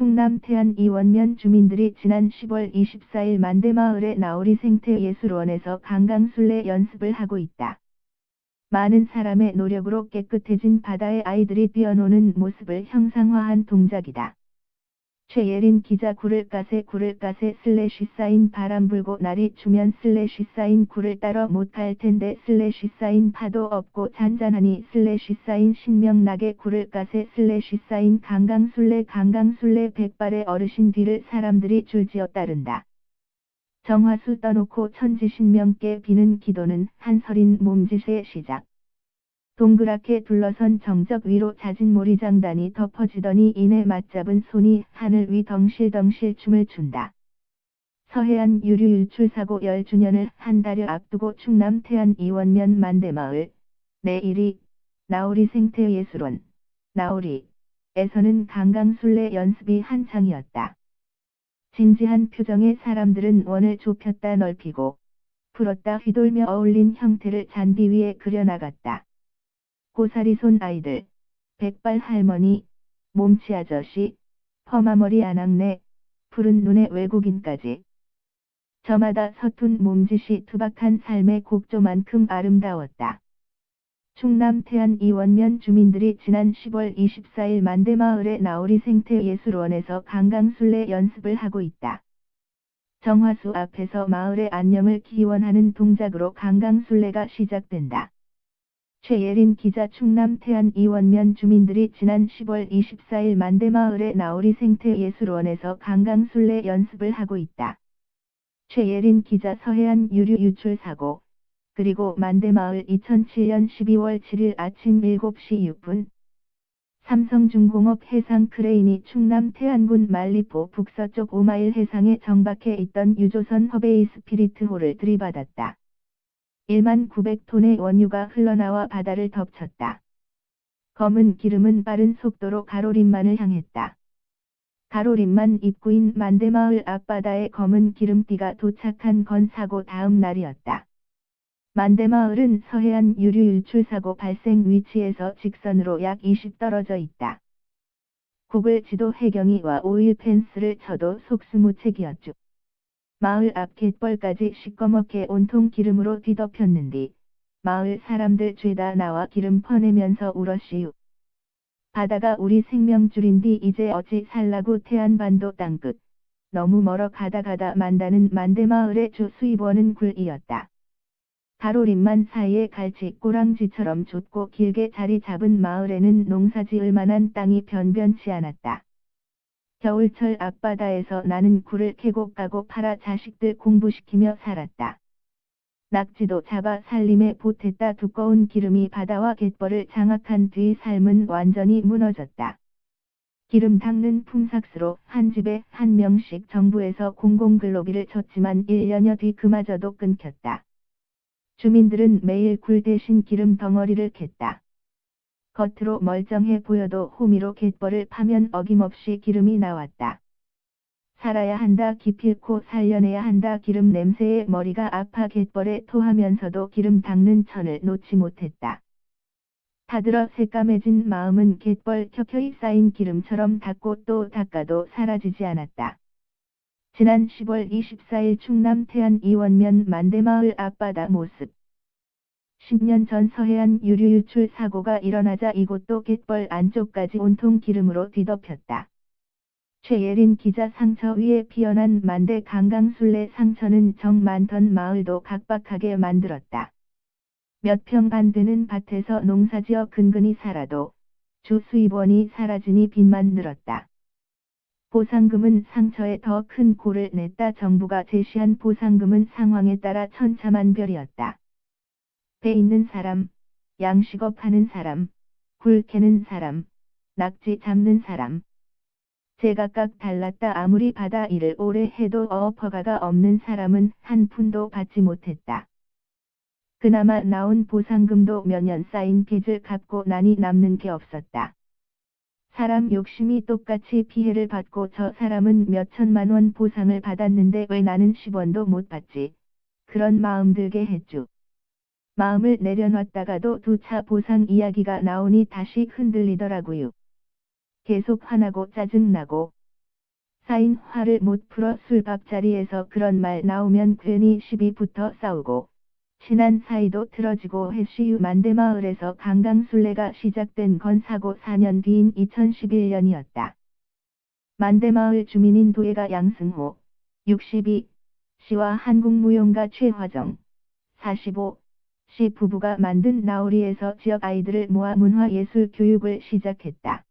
충남 태안 이원면 주민들이 지난 10월 24일 만대마을의 나오리 생태예술원에서 강강술래 연습을 하고 있다. 많은 사람의 노력으로 깨끗해진 바다에 아이들이 뛰어노는 모습을 형상화한 동작이다. 최예린 기자 굴을 까세 슬래시 사인 바람 불고 날이 추면 슬래시 사인 굴을 따러 못갈 텐데 슬래시 사인 파도 없고 잔잔하니 슬래시 사인 신명나게 까세 슬래시 사인 강강술래 강강술래 백발의 어르신 뒤를 사람들이 줄지어 따른다. 정화수 떠놓고 천지신명께 비는 기도는 한설인 몸짓의 시작. 동그랗게 둘러선 정적 위로 잦은 모리장단이 덮어지더니 이내 맞잡은 손이 하늘 위 덩실덩실 춤을 춘다. 서해안 유류 유출 사고 10주년을 한 달여 앞두고 충남 태안 이원면 만대마을 내일이 나우리 생태예술원 나우리에서는 강강술래 연습이 한창이었다. 진지한 표정의 사람들은 원을 좁혔다 넓히고 풀었다 휘돌며 어울린 형태를 잔디 위에 그려나갔다. 고사리 손 아이들, 백발 할머니, 몸치 아저씨, 퍼마머리 아낙네, 푸른 눈의 외국인까지. 저마다 서툰 몸짓이 투박한 삶의 곡조만큼 아름다웠다. 충남 태안 이원면 주민들이 지난 10월 24일 만대마을의 나오리 생태예술원에서 강강술래 연습을 하고 있다. 정화수 앞에서 마을의 안녕을 기원하는 동작으로 강강술래가 시작된다. 최예린 기자 충남 태안 이원면 주민들이 지난 10월 24일 만대마을의 나오리 생태예술원에서 강강술래 연습을 하고 있다. 최예린 기자 서해안 유류 유출 사고 그리고 만대마을 2007년 12월 7일 아침 7시 6분 삼성중공업 해상 크레인이 충남 태안군 말리포 북서쪽 5마일 해상에 정박해 있던 유조선 허베이 스피리트호를 들이받았다. 1만 900톤의 원유가 흘러나와 바다를 덮쳤다. 검은 기름은 빠른 속도로 가로림만을 향했다. 가로림만 입구인 만대마을 앞바다에 검은 기름띠가 도착한 건 사고 다음 날이었다. 만대마을은 서해안 유류 유출 사고 발생 위치에서 직선으로 약 20 떨어져 있다. 구글 지도 해경이와 오일 펜스를 쳐도 속수무책이었죠. 마을 앞 갯벌까지 시꺼멓게 온통 기름으로 뒤덮였는디 마을 사람들 죄다 나와 기름 퍼내면서 울었시유. 바다가 우리 생명줄인디 이제 어찌 살라고 태안반도 땅끝. 너무 멀어 가다 가다 만다는 만대마을의 주 수입원은 굴이었다. 가로림만 사이에 갈치 꼬랑지처럼 좁고 길게 자리 잡은 마을에는 농사지을 만한 땅이 변변치 않았다. 겨울철 앞바다에서 나는 굴을 캐고 까고 팔아 자식들 공부시키며 살았다. 낙지도 잡아 살림에 보탰다 두꺼운 기름이 바다와 갯벌을 장악한 뒤 삶은 완전히 무너졌다. 기름 닦는 품삯으로 한 집에 한 명씩 정부에서 공공근로비를 줬지만 1년여 뒤 그마저도 끊겼다. 주민들은 매일 굴 대신 기름 덩어리를 캤다. 겉으로 멀쩡해 보여도 호미로 갯벌을 파면 어김없이 기름이 나왔다. 살아야 한다 기필코 살려내야 한다 기름 냄새에 머리가 아파 갯벌에 토하면서도 기름 닦는 천을 놓지 못했다. 타들어 새까매진 마음은 갯벌 켜켜이 쌓인 기름처럼 닦고 또 닦아도 사라지지 않았다. 지난 10월 24일 충남 태안 이원면 만대마을 앞바다 모습 10년 전 서해안 유류 유출 사고가 일어나자 이곳도 갯벌 안쪽까지 온통 기름으로 뒤덮였다. 최예린 기자 상처 위에 피어난 만대 강강술래 상처는 정 많던 마을도 각박하게 만들었다. 몇 평 반 되는 밭에서 농사지어 근근히 살아도 주 수입원이 사라지니 빚만 늘었다. 보상금은 상처에 더큰 골을 냈다 정부가 제시한 보상금은 상황에 따라 천차만별이었다. 배 있는 사람, 양식업 하는 사람, 굴 캐는 사람, 낙지 잡는 사람. 제각각 달랐다 아무리 바다 일을 오래 해도 어퍼가가 없는 사람은 한 푼도 받지 못했다. 그나마 나온 보상금도 몇 년 쌓인 빚을 갚고 나니 남는 게 없었다. 사람 욕심이 똑같이 피해를 받고 저 사람은 몇 천만 원 보상을 받았는데 왜 나는 10원도 못 받지? 그런 마음 들게 했죠. 마음을 내려놨다가도 두차 보상 이야기가 나오니 다시 흔들리더라고요. 계속 화나고 짜증나고 쌓인 화를 못 풀어 술밥 자리에서 그런 말 나오면 괜히 시비부터 싸우고 친한 사이도 틀어지고 해시유 만대마을에서 강강술래가 시작된 건 사고 4년 뒤인 2011년이었다. 만대마을 주민인 도예가 양승호 62 씨와 한국무용가 최화정 45 씨 부부가 만든 나우리에서 지역 아이들을 모아 문화예술 교육을 시작했다.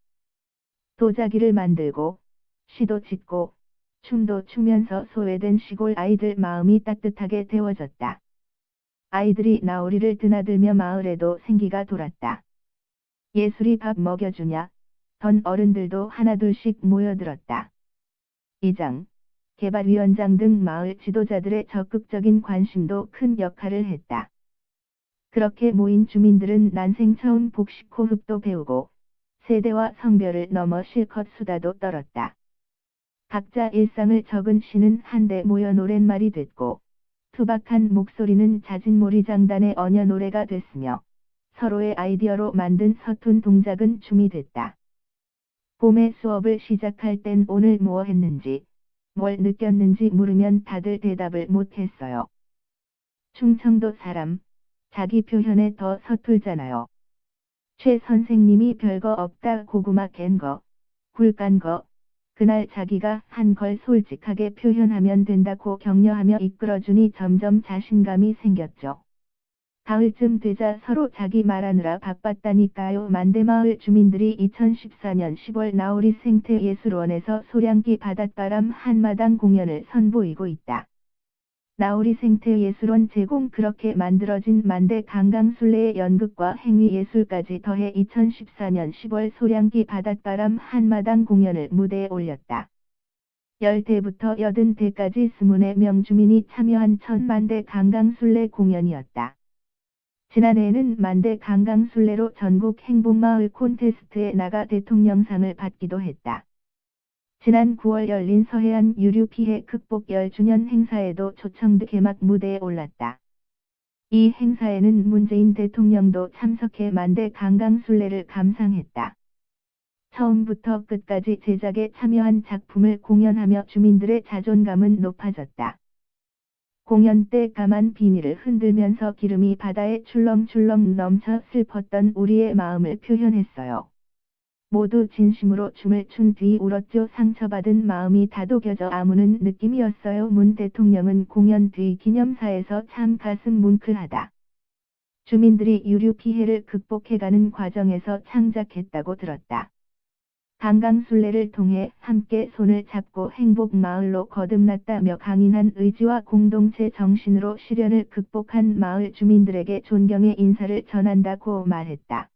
도자기를 만들고 시도 짓고 춤도 추면서 소외된 시골 아이들 마음이 따뜻하게 데워졌다. 아이들이 나우리를 드나들며 마을에도 생기가 돌았다. 예술이 밥 먹여주냐? 던 어른들도 하나둘씩 모여들었다. 이장, 개발위원장 등 마을 지도자들의 적극적인 관심도 큰 역할을 했다. 그렇게 모인 주민들은 난생 처음 복식 호흡도 배우고 세대와 성별을 넘어 실컷 수다도 떨었다. 각자 일상을 적은 시는 한데 모여 노랫말이 됐고 투박한 목소리는 자진몰이 장단의 언여 노래가 됐으며 서로의 아이디어로 만든 서툰 동작은 춤이 됐다. 봄에 수업을 시작할 땐 오늘 뭐 했는지, 뭘 느꼈는지 물으면 다들 대답을 못했어요. 충청도 사람, 자기 표현에 더 서툴잖아요. 최 선생님이 별거 없다 고구마 캔 거, 굴 깐 거, 그날 자기가 한 걸 솔직하게 표현하면 된다고 격려하며 이끌어주니 점점 자신감이 생겼죠. 가을쯤 되자 서로 자기 말하느라 바빴다니까요. 만대마을 주민들이 2014년 10월 나우리 생태예술원에서 소량기 바닷바람 한마당 공연을 선보이고 있다. 나우리 생태예술원 제공 그렇게 만들어진 만대 강강술래의 연극과 행위예술까지 더해 2014년 10월 소량기 바닷바람 한마당 공연을 무대에 올렸다. 10대부터 80대까지 20명 주민이 참여한 천만대 강강술래 공연이었다. 지난해에는 만대 강강술래로 전국 행복마을 콘테스트에 나가 대통령상을 받기도 했다. 지난 9월 열린 서해안 유류 피해 극복 10주년 행사에도 초청돼 개막 무대에 올랐다. 이 행사에는 문재인 대통령도 참석해 만대 강강술래를 감상했다. 처음부터 끝까지 제작에 참여한 작품을 공연하며 주민들의 자존감은 높아졌다. 공연 때 까만 비닐을 흔들면서 기름이 바다에 출렁출렁 넘쳐 슬펐던 우리의 마음을 표현했어요. 모두 진심으로 춤을 춘 뒤 울었죠. 상처받은 마음이 다독여져 아무는 느낌이었어요. 문 대통령은 공연 뒤 기념사에서 참 가슴 뭉클하다. 주민들이 유류 피해를 극복해가는 과정에서 창작했다고 들었다. 강강술래를 통해 함께 손을 잡고 행복 마을로 거듭났다며 강인한 의지와 공동체 정신으로 시련을 극복한 마을 주민들에게 존경의 인사를 전한다고 말했다.